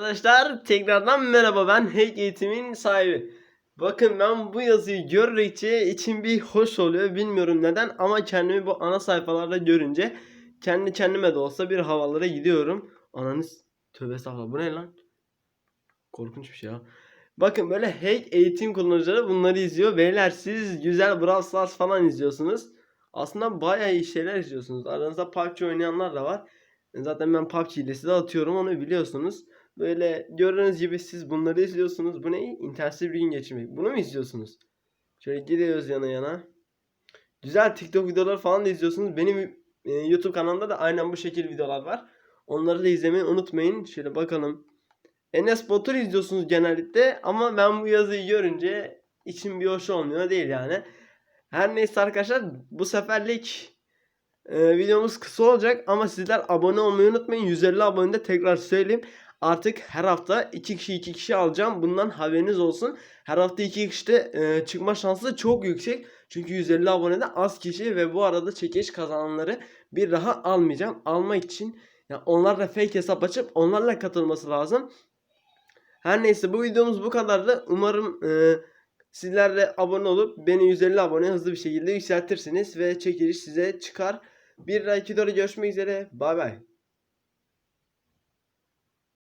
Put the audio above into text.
Arkadaşlar tekrardan merhaba ben Hack Eğitim'in sahibi. Bakın ben bu yazıyı gördükçe içim bir hoş oluyor bilmiyorum neden ama kendimi bu ana sayfalarda görünce kendi kendime de olsa bir havalara gidiyorum. Ananız tövbe estağfurullah bu ne lan? Korkunç bir şey ya. Bakın böyle hack eğitim kullanıcıları bunları izliyor. Beyler siz güzel Brawl Stars falan izliyorsunuz. Aslında bayağı iyi şeyler izliyorsunuz. Aranızda PUBG oynayanlar da var. Zaten ben PUBG ile size atıyorum onu biliyorsunuz. Böyle gördüğünüz gibi siz bunları izliyorsunuz. Bu ne? İnternetsiz bir gün geçirmek. Bunu mu izliyorsunuz? Şöyle gidiyoruz yana yana. Güzel TikTok videoları falan da izliyorsunuz. Benim e, YouTube kanalımda da aynen bu şekil videolar var. Onları da izlemeyi unutmayın. Şöyle bakalım. Enes Batur izliyorsunuz genellikle ama ben bu yazıyı görünce içim bir hoş olmuyor değil yani. Her neyse arkadaşlar bu seferlik e, videomuz kısa olacak ama sizler abone olmayı unutmayın. 150 abonede tekrar söyleyeyim. Artık her hafta 2 kişi 2 kişi alacağım. Bundan haberiniz olsun. Her hafta 2 kişi de e, çıkma şansı çok yüksek. Çünkü 150 abonede az kişi ve bu arada çekiliş kazananları bir daha almayacağım. Almak için ya onlarla fake hesap açıp onlarla katılması lazım. Her neyse bu videomuz bu kadardı. Umarım e, sizler de abone olup beni 150 abone hızlı bir şekilde yükseltirsiniz ve çekiliş size çıkar. Bir dahaki videoda görüşmek üzere. Bay bay.